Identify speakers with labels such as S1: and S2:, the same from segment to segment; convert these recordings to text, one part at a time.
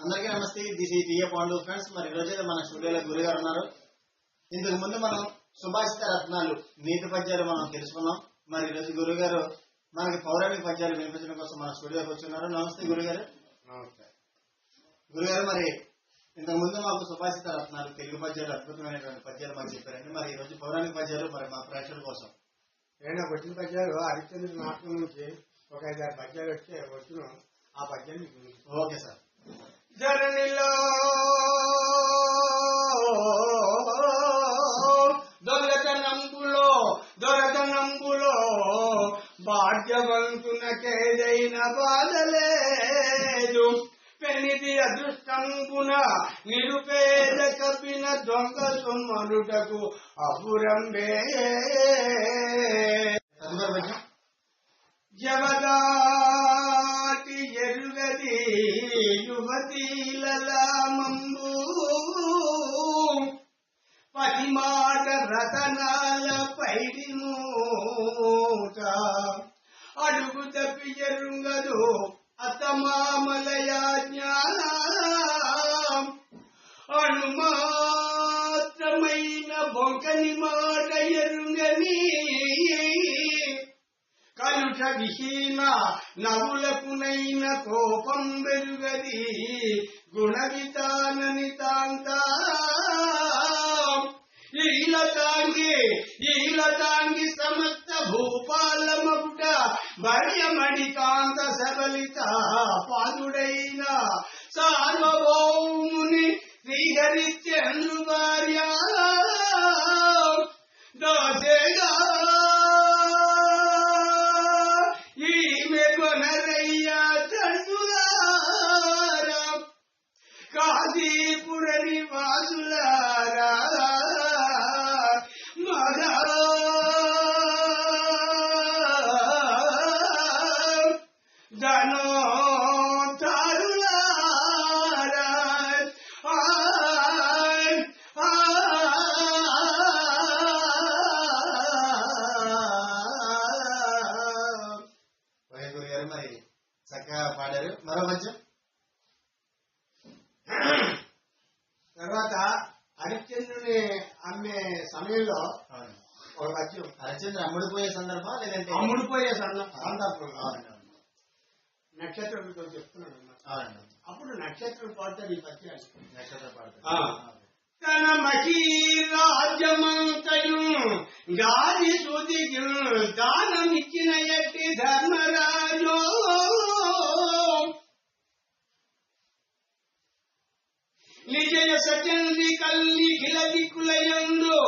S1: అందరికీ నమస్తే. దిస్ ఈ టీఏ పాండు ఫ్రెండ్స్. మరి ఈ రోజైతే మన స్టూడియోలో గురుగారు ఉన్నారు. ఇంతకు ముందు మనం సుభాషిత రత్నాలు నీతి పద్యాలు మనం తెలుసుకున్నాం. మరి ఈ రోజు గురుగారు మనకి పౌరాణిక పద్యాలు వినిపించడం కోసం మన స్టూడియోకి వచ్చున్నారు నమస్తే గురుగారు
S2: నమస్తే.
S1: గురుగారు మరి ఇంతకు ముందు మాకు సుభాషిత రత్నాలు తెలుగు పద్యాలు అద్భుతమైనటువంటి పద్యాలు మాకు చెప్పారండి. మరి ఈ రోజు పౌరాణిక పద్యాలు మరి మా ప్రేక్షకుల కోసం.
S2: నేను వచ్చిన పద్యాలు హరిశ్చంద్ర నాటకం నుంచి ఒక ఐదారు పద్యాలు వచ్చి వచ్చిన. ఆ వినిపిస్తాను.
S1: Okay sir.
S2: ధరణిలో దొరకనంబులో దొరతనంబులో భాగ్యవంతునకేదైన బాధలేదు పెనిది అదృష్టంబున నిరుపేద కపిన దొంగ సొమ్మనుటకు అపురంబే
S1: తదుపరి
S2: అడుగు తప్పి ఎరుంగదు అతమామలయాజ్ఞాన. అణుమాత్రమైన బొంకని మాట ఎరుంగని కలుట విహీన నవులకునైన కోపం వెరుగది గుణ వితానని తాంత. ఈల తాంగి ఈల తాంగి సమస్త భూపాలమగుట భర్యమణి కాంత సబలిత పాదుడైన సార్వభౌముని
S1: మరో పద్యం
S2: తర్వాత హరిశ్చంద్రుని అమ్మే సమయంలో ఒక పద్యం.
S1: హరిశ్చంద్ర అమ్ముడిపోయే సందర్భం లేదంటే
S2: అమ్ముడిపోయే సంద- సందర్భంలో
S1: అవునండి అవును.
S2: నక్షత్రంతో చెప్తున్నాడు అప్పుడు నక్షత్రం పాడతాడు ఈ పద్యాలు
S1: నక్షత్ర పాడతారు.
S2: ఆ. తన మహీ రాజ్యమంతయు గాలి సుదిగు దానమిచ్చిన ఎట్టి ధర్మరాజు నిజయ సచంది కల్లి కిల దిక్కులయందు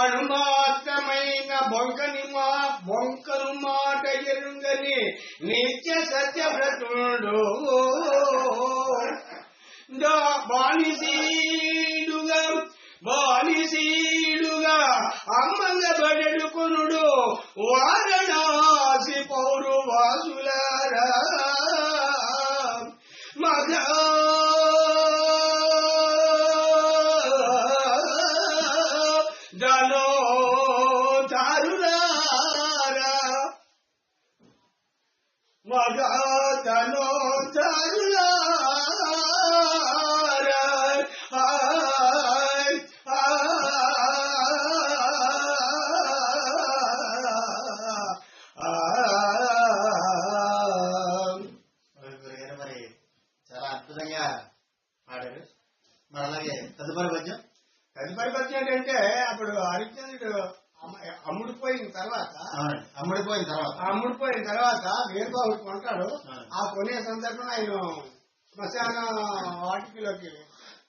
S2: అనుమాత్రమైన బొంకని మా బొంకరు మాట ఎరుగని నిత్య సత్యవ్రతుడు. దా مغتنم వీరబాబు కొంటాడు.
S1: ఆ.
S2: కొనే సందర్భంలో ఆయన శ్మశాన వాటికిలోకి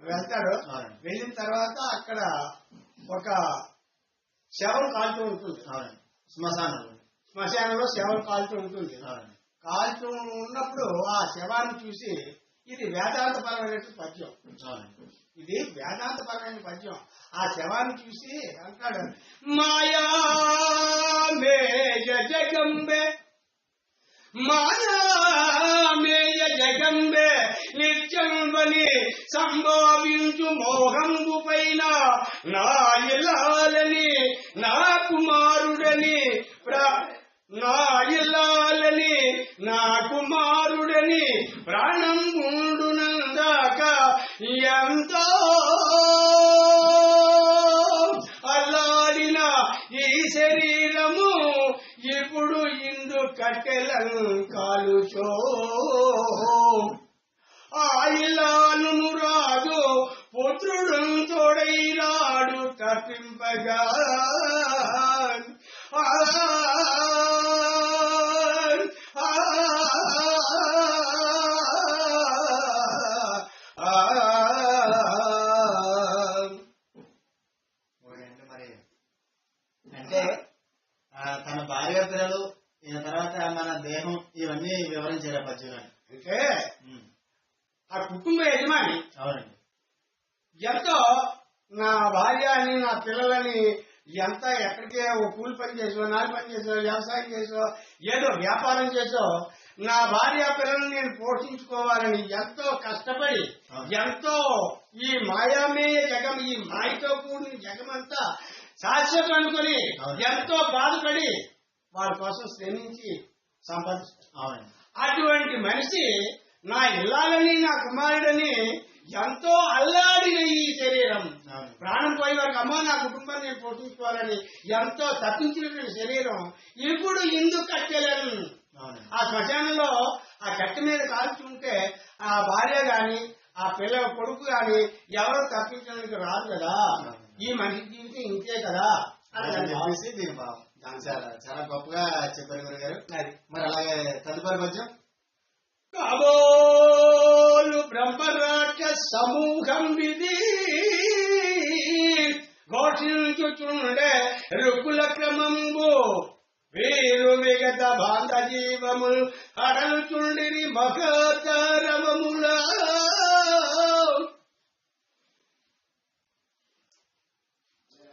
S2: వెళ్తాడు. వెళ్ళిన తర్వాత అక్కడ ఒక శవం కాలుతూ ఉంటుంది.
S1: అవునండి శ్మశానం
S2: శ్మశానంలో శవం కాలుతూ ఉంటుంది. కాల్చు ఉన్నప్పుడు ఆ శవాన్ని చూసి ఇది వేదాంతపరమైన పద్యం. ఇది వేదాంతపరమైన పద్యం. ఆ శవాన్ని చూసి అంటాడు మాయా మేయ జగంబే మాయామేయ జగంబే నిత్యంబని సంభావించు మోహంబు పైన నా ఇలాలని నా కుమార్ నాలి పని చేసో వ్యవసాయం చేసో ఏదో వ్యాపారం చేసో నా భార్య పిల్లల్ని నేను పోషించుకోవాలని ఎంతో కష్టపడి. ఎంతో ఈ మాయామేయ జగం ఈ మాయతో కూడిన జగమంతా శాశ్వతం అనుకుని. ఎంతో బాధపడి వాళ్ళ కోసం శ్రమించి
S1: అవునండి
S2: అటువంటి మనిషి నా ఇల్లాలని నా కుమారుడని ఎంతో అల్లాడిన ఈ శరీరం. ప్రాణం పోయే వరకు అమ్మ నా కుటుంబాన్ని నేను పోషించుకోవాలని ఎంతో తప్పించినటువంటి శరీరం ఇప్పుడు ఇందుకు కట్టెలను. ఆ శ్మశానంలో ఆ కట్టె మీద కాల్చుంటే ఆ భార్య గాని ఆ పిల్ల కొడుకు గాని ఎవరు తప్పించడానికి రాదు కదా. ఈ మనిషి జీవితం ఇంతే కదా. అని.
S1: చెప్పేసి దీని భావం. చాలా గొప్పగా చెప్పారు
S2: అది
S1: మరి అలాగే తదుపరి పద్యం?
S2: సమూహం విధి. ఘోషించుచుండే రుకుల క్రమంబు. వీరు విగత బాంధ జీవములు అడలుచుండిరి మహతరవముల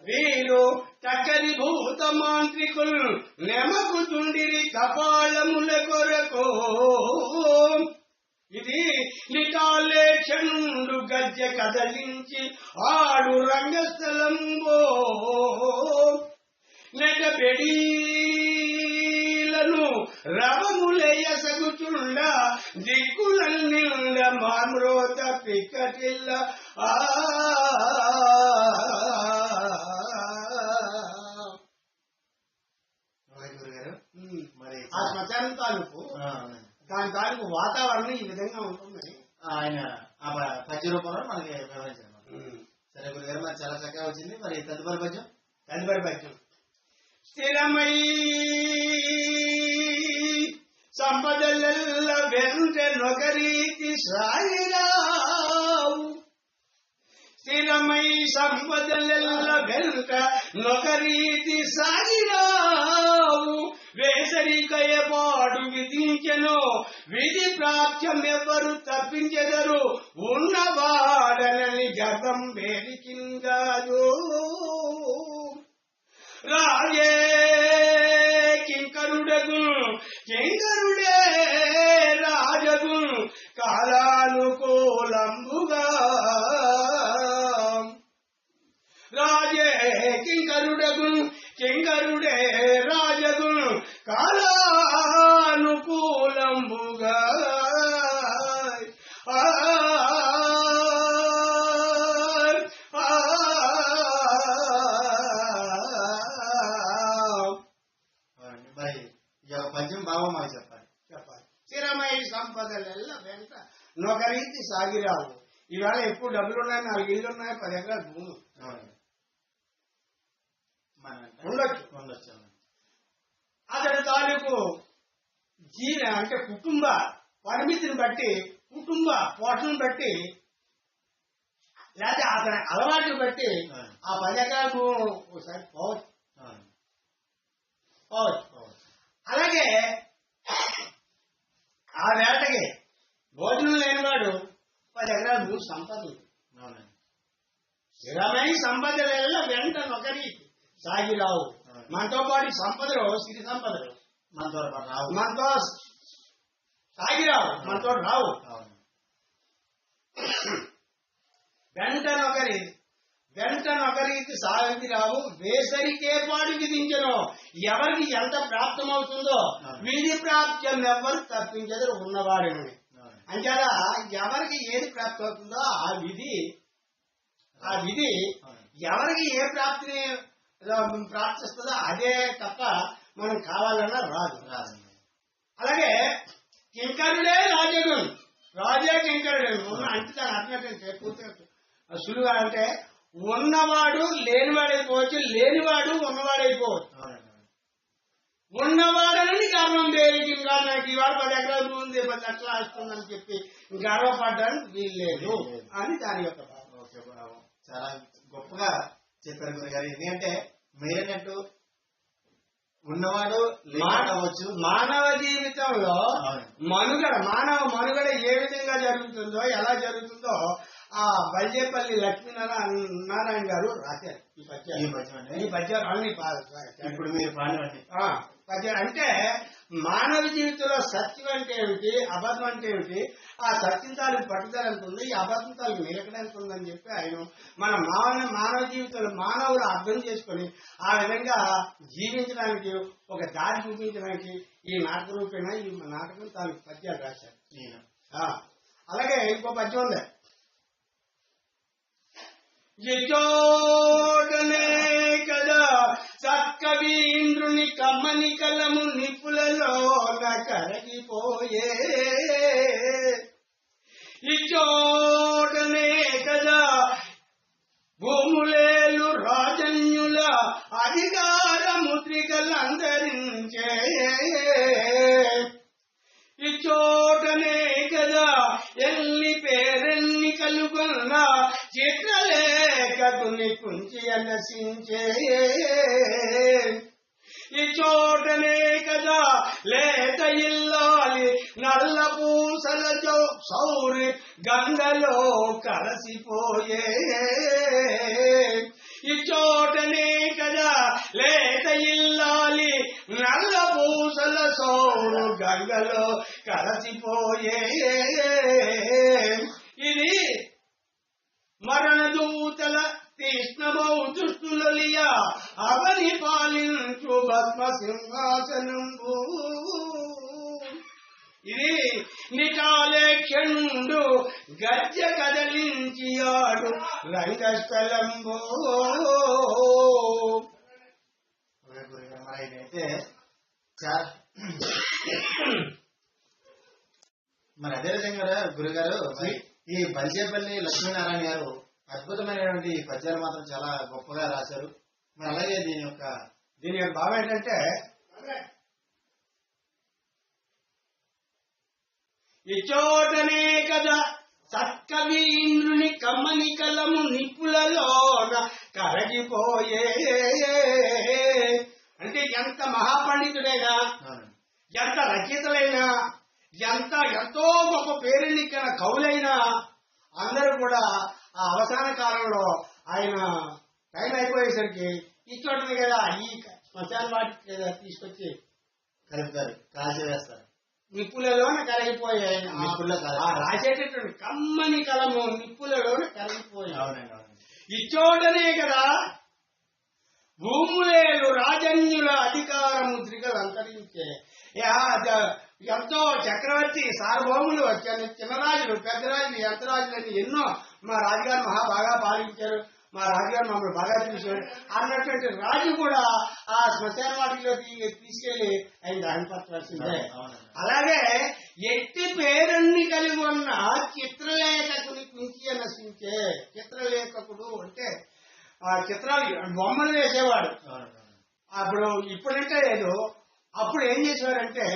S2: వీరు చక్కని భూత మాంత్రికులు నెమకుచుండిరి కపాలముల కొరకు. ఇది నిటాలేక్షణుండు గజ్జె కదలించి ఆడు రంగస్థలంబో. నెట బెడీలను రవములయ్యసగుచుండ దిక్కుల నిండ మామ్రోత పిక్కటిల్ల. ఆ
S1: మరి
S2: ఆ శ్మశానం తాలూకు. దాని తాలూకు వాతావరణం ఈ విధంగా ఉంటుంది.
S1: ఆయన ఆ పద్య రూపంలో మనకి వివరించారు. సరే గురుగారు మరి చాలా చక్కగా వచ్చింది. మరి తదుపరి పద్యం?
S2: తదుపరి పద్యం. స్థిరమై సంపదలెల్ల వెంట నొకరీతి సాయిరావు స్థిరమై సంపదలెల్ల వెనుక నొకరీతి సాగిరావు. వేసరికయపాడు విధించెను విధి ప్రాప్త్యమెవ్వరు తప్పించెదరు. ఉన్నవాడనని గతం వేదికిందాదు రాయే కింకరుడగు కింకరుడే సాగిరావు ఈవేళ ఎక్కువ డబ్బులు ఉన్నాయి నాలుగు ఇళ్ళు ఉన్నాయి పది ఎకరాల భూమి ఉండొచ్చు.
S1: ఉండొచ్చు.
S2: అతడి తాలూకు జీన అంటే కుటుంబ పరిమితిని బట్టి కుటుంబ పోషణను బట్టి లేకపోతే అతని అలవాటుని బట్టి. ఆ పది ఎకరాల ఒకసారి. పోవచ్చు పోవచ్చు. అలాగే ఆ వేటకి భోజనం లేనివాడు పది ఎకరాలు భూ సంపద. ఉంది.
S1: అవునండి
S2: స్థిరమై సంపదల వెంట నొకరి సాగిరావు మనతో పాటు సంపదలు సిరి సంపదలు
S1: మనతో పాటు రావు.
S2: మనతో మనతో రావు.
S1: అవును
S2: వెంట నొకరి వెంట నొకరికి సాగి రావు. వేసరికే పాడు విధించను. ఎవరికి ఎంత ప్రాప్తమవుతుందో విధి ప్రాప్త్యం ఎవ్వరు తప్పించదు ఉన్నవాడని.
S1: అవును
S2: అంచేత ఎవరికి ఏది ప్రాప్తి అవుతుందో ఆ విధి. ఆ విధి ఎవరికి ఏ ప్రాప్తిని ప్రాప్తిస్తుందో అదే తప్ప మనం కావాలన్నా రాదు.
S1: రాదండి
S2: అలాగే కింకరుడే రాజుడు. రాజే కింకరుడు. ఉన్న అంటే దాని అర్థం ఏంటంటే పూర్తిగా సులువుగా అంటే ఉన్నవాడు లేనివాడైపోవచ్చు లేనివాడు ఉన్నవాడైపోవచ్చు.
S1: అవునండి అవును.
S2: ఉన్నవాడని గర్వం దేనికి ఇంకా నాకు ఇవాళ పది ఎకరాలు ఉంది పది లక్షలు వస్తుందని చెప్పి గర్వపడడానికి వీల్లేదు అని దాని యొక్క.
S1: చాలా గొప్పగా చెప్పారు గురుగారు ఎందుకంటే మీరన్నట్టు ఉన్నవాడు లేకపోవచ్చు
S2: మానవ జీవితంలో. మనుగడ మానవ మనుగడ ఏ విధంగా జరుగుతుందో ఎలా జరుగుతుందో ఆ బల్యేపల్లి లక్ష్మీనారాయణ నారాయణ గారు రాశారు ఈ పద్యాలు. ఈ పద్యాలు అన్ని
S1: ఇప్పుడు మీరు
S2: పద్యాలు. అంటే మానవ జీవితంలో సత్యం అంటే ఏమిటి? అబద్ధం అంటే ఏమిటి? ఆ సత్యం తాలూకు పట్టుదల ఎంత ఉంది? ఈ అబద్ధం తాలూకు నిలకడ ఎంత ఉందని చెప్పి ఆయన మన మానవ మానవ జీవితంలో మానవులు అర్థం చేసుకొని ఆ విధంగా జీవించడానికి ఒక దారి చూపించడానికి ఈ నాటక రూపేణ ఈ నాటకం తాలూకు పద్యాలు రాశారు. అలాగే ఇంకో పద్యం ఉంది. యజోడనే కదా సత్కవీంద్రుని కమ్మని కలము నిప్పులలో కరగిపోయే ఇచోడనే కదా భూములేలు రాజన్యుల అధికార ముద్రికలందరించే ఈ కదా ఎన్ని పేరెన్ని కలుగొన్న జగతుని కుంచి అలసించే ఈ చోటనే కదా లేత ఇల్లాలి నల్ల పూసల జో సౌరి గంగలో కలసిపోయే. ఈ చోటనే కదా లేత ఇల్లాలి నల్ల పూసల సౌరు గంగలో ఆడు రంగస్థలంబో
S1: మరి అదే విధంగా గురుగారు ఈ బల్చేపల్లి లక్ష్మీనారాయణ గారు అద్భుతమైనటువంటి ఈ పద్యాలు మాత్రం చాలా గొప్పగా రాశారు. మరి అలాగే దీని యొక్క
S2: దీని యొక్క భావం ఏంటంటే ఇచ్చోటనే కదా సత్కవి ఇంద్రుని కమ్మని కలము నిప్పులలోన కరగిపోయే. అంటే ఎంత మహాపండితుడైనా ఎంత రచయితలైనా ఎంత ఎంతో గొప్ప పేరెన్నికైన కవులైనా అందరూ కూడా ఆ అవసాన కాలంలో ఆయన టైం అయిపోయేసరికి ఈ చోటనే కదా ఈ శ్మశాన వాటికి తీసుకొచ్చి
S1: కలుపుతారు కాల్చి వేస్తారు
S2: నిప్పులలోన కరిగిపోయాయి. ఆ- రాసేటటువంటి కమ్మని కలము నిప్పులలోన కరిగిపోయాయి. ఇచ్చోటనే కదా భూములేలు రాజన్యుల అధికార ముద్రికలు అంతరించే. ఎంతో చక్రవర్తి సార్వభౌములు చిన్న చిన్నరాజులు పెద్దరాజులు ఎంతరాజులని ఎన్నో మా రాజుగారు మహా బాగా పాలించారు. మా రాజుగారు మమ్మల్ని బాగా చూశారు. అన్నటువంటి రాజు కూడా ఆ శ్మశాన వాటిలోకి తీసుకెళ్ళి ఆయన దహనపరచాల్సిందే
S1: అవునండి
S2: అలాగే ఎట్టి పేరుని కలిగి ఉన్న చిత్రలేఖకుని కుంచి నశించే చిత్రలేఖకుడు అంటే ఆ చిత్రాలు బొమ్మలు వేసేవాడు. అప్పుడు ఇప్పుడంటే లేదు. అప్పుడు ఏం చేసేవారంటే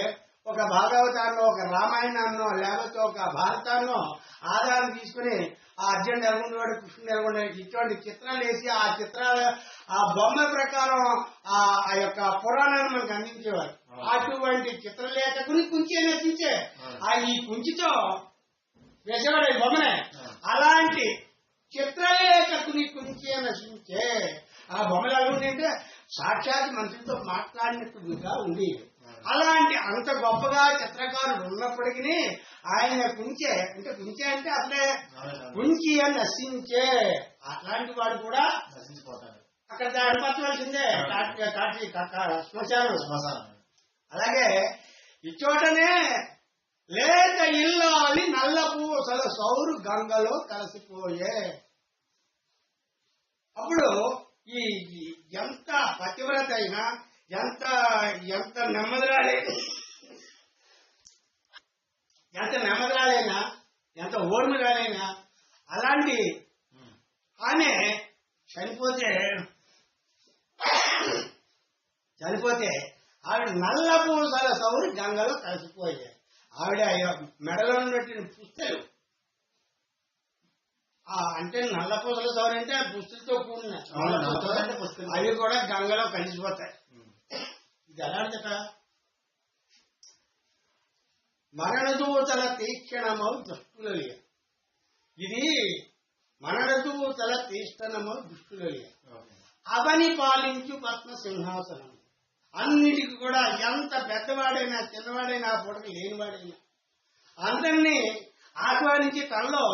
S2: ఒక భాగవతాన్నో ఒక రామాయణాన్నో లేకపోతే ఒక భారతాన్నో ఆధారం తీసుకుని ఆ అర్జున్ నెలకొండవాడు కృష్ణుడు నెలకొండవాడికి ఇటువంటి చిత్రాలు వేసి ఆ చిత్రాల ఆ బొమ్మ ప్రకారం ఆ ఆ యొక్క పురాణాన్ని మనకు అందించేవారు. అటువంటి చిత్రలేఖకుని కుంచి నశించే ఆ. ఈ కుంచితో వేసేవాడు ఈ బొమ్మనే. అలాంటి చిత్రలేఖకుని కుంచే నశించే ఆ బొమ్మలు ఎలా ఉండింటే సాక్షాత్ మనుషులతో మాట్లాడినట్టుగా ఉంది అలాంటి అంత గొప్పగా చిత్రకారుడు ఉన్నప్పటికీ ఆయన కుంచే అంటే కుంచే అంటే అసలే. కుంచి అని నశించే అట్లాంటి వాడు కూడా
S1: నశించిపోతాడు.
S2: అక్కడ కా- శ్మశానం.
S1: శ్మశానం.
S2: అలాగే ఇచ్చోటనే లేక ఇల్లాలి నల్ల పూసల సౌరు గంగలో కలిసిపోయే. అప్పుడు ఈ ఎంత పతివ్రత అయినా ఎంత ఎంత నెమ్మదిరాలే ఎంత నెమ్మదిరాలైనా ఎంత ఓర్మిరాలైనా అలాంటి ఆమె చనిపోతే చనిపోతే ఆవిడ నల్ల పూసల సౌరి గంగలో కలిసిపోయాయి ఆవిడ మెడలో ఉన్నట్టు పుస్తలు. ఆ అంటే నల్ల పూసల సౌరి అంటే ఆ పుస్తలతో కూడిన. అవి కూడా గంగలో కలిసిపోతాయి. ఇది ఎలాంటిట మరణదూతల తీక్షణమౌ దుష్టులలియ. ఇది మరణదూతల తీక్షణమౌ దుష్టులలియ. అవని పాలించు పద్మ సింహాసనం. అన్నిటికి కూడా ఎంత పెద్దవాడైనా చిన్నవాడైనా పొడక లేనివాడైనా. అందరినీ ఆహ్వానించి తనలో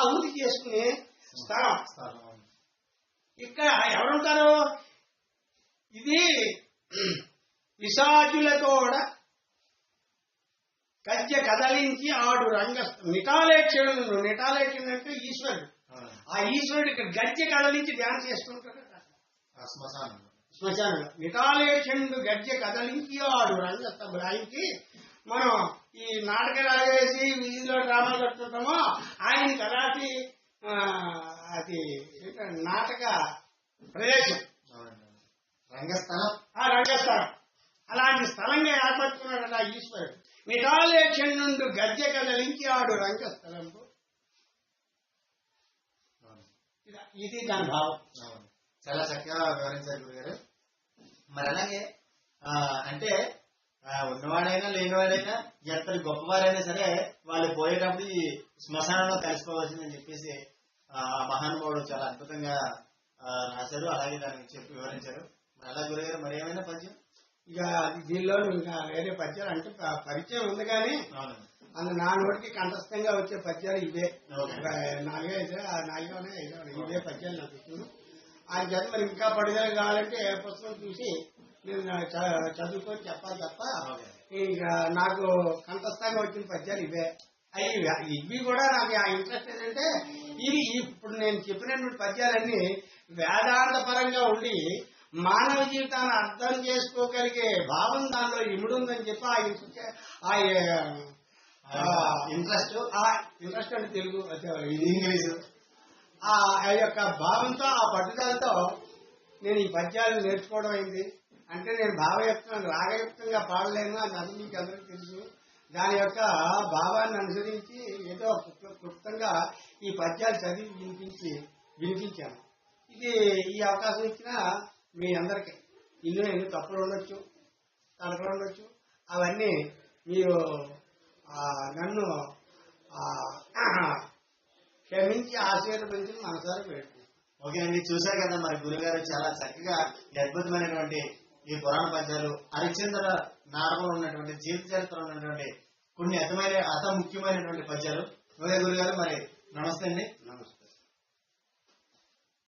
S2: ఆహుతి చేసుకునే స్థలం. ఇక్కడ ఎవరుంటారు? ఇది పిశాచులతో కజ్జ కదలించి ఆడు రంగ నిటాలేక్షణుడు నిటాలేక్షణుడు అంటే ఈశ్వరుడు. ఆ. ఈశ్వరుడు ఇక్కడ గజ్జె కదలించి ధ్యానం చేస్తుంటాడు
S1: శ్మశానం
S2: శ్మశానంలో. నిటాలేక్షణుడు గజ్జె కదలించి ఆడు రంగస్థంభుడు ఆయనకి మనం ఈ నాటకాలు వేసి వీధిలో డ్రామాలు కట్టుకుంటామో ఆయనకి అలాంటి ఆ, అది ఏంటంటే నాటక ప్రదేశం
S1: రంగస్థలం.
S2: ఆ రంగస్థలం. అలాంటి స్థలంగా ఏర్పరచుకున్నాడు ఆ ఈశ్వరుడు. నిటాలేక్షణుండు గజ్జె కదలించి ఆడు రంగస్థలంపు
S1: అవును.
S2: ఇది- ఇది దాని భావం.
S1: అవును. చాలా చక్కగా వివరించారు గురుగారు. మరి అలాగే ఆ, అంటే ఉన్నవాడైనా లేనివాడైనా ఎంతటి గొప్పవారైనా సరే వాళ్ళు పోయేటప్పుడు ఈ శ్మశానంలో కలిసిపోవాల్సిందని చెప్పేసి ఆ మహానుభావుడు చాలా అద్భుతంగా రాశారు. అలాగే దానికి చెప్పి వివరించారు. మరి అలా గురుగారు మరి ఏమైనా పద్యం
S2: ఇక దీనిలో ఇంకా వేరే పద్యాలు అంటే పరిచయం ఉంది కానీ
S1: అవునండి.
S2: అందు నా నోటికి కంఠస్థంగా వచ్చే పద్యాలు ఇవే. నాలుగే ఆ నాలుగోనే ఇవే పద్యాలు నాకు ఇష్టం ఆయన చేత మరి ఇంకా పడుదల కావాలంటే ఏ పుస్తకం చూసి నేను చదువుకొని చెప్పాలి తప్ప. ఇక నాకు కంఠస్థంగా వచ్చిన పద్యాలు ఇవే. అవి ఇవి కూడా నాకు ఆ ఇంట్రెస్ట్ ఏంటంటే ఇవి ఇప్పుడు నేను చెప్పినటువంటి పద్యాలన్నీ వేదాంత పరంగా ఉండి మానవ జీవితాన్ని అర్థం చేసుకోగలిగే భావం దానిలో ఇముడుందని చెప్పి ఆ ఇంట్రెస్ట్ ఆ
S1: ఇంట్రెస్ట్
S2: ఆ ఇంట్రెస్ట్ అంటే తెలుగు
S1: ఇంగ్లీష్.
S2: ఆ ఆ యొక్క భావంతో ఆ పట్టుదలతో నేను ఈ పద్యాలు నేర్చుకోవడం అయింది అంటే నేను భావయుక్తంగా రాగయుక్తంగా పాడలేను అని అది మీకు అందరికీ తెలుసు. దాని యొక్క భావాన్ని అనుసరించి ఏదో క్లుప్తంగా ఈ పద్యాలు చదివి వినిపించి వినిపించాను. ఇది ఈ అవకాశం ఇచ్చిన మీ అందరికీ. ఇల్లు ఎన్ని తప్పులు ఉండొచ్చు తలకలు ఉండొచ్చు. అవన్నీ మీరు నన్ను క్షమించి ఆశీర్వదించి మనసారి పెడుతుంది
S1: ఓకే అండి చూశారు కదా మరి గురుగారు చాలా చక్కగా అద్భుతమైనటువంటి ఈ పురాణ పద్యాలు హరిశ్చంద్ర నాటకంలో ఉన్నటువంటి జీవిత చరిత్ర ఉన్నటువంటి కొన్ని అతమైన అత ముఖ్యమైనటువంటి పద్యాలు. ఓకే గురుగారు మరి నమస్తే అండి.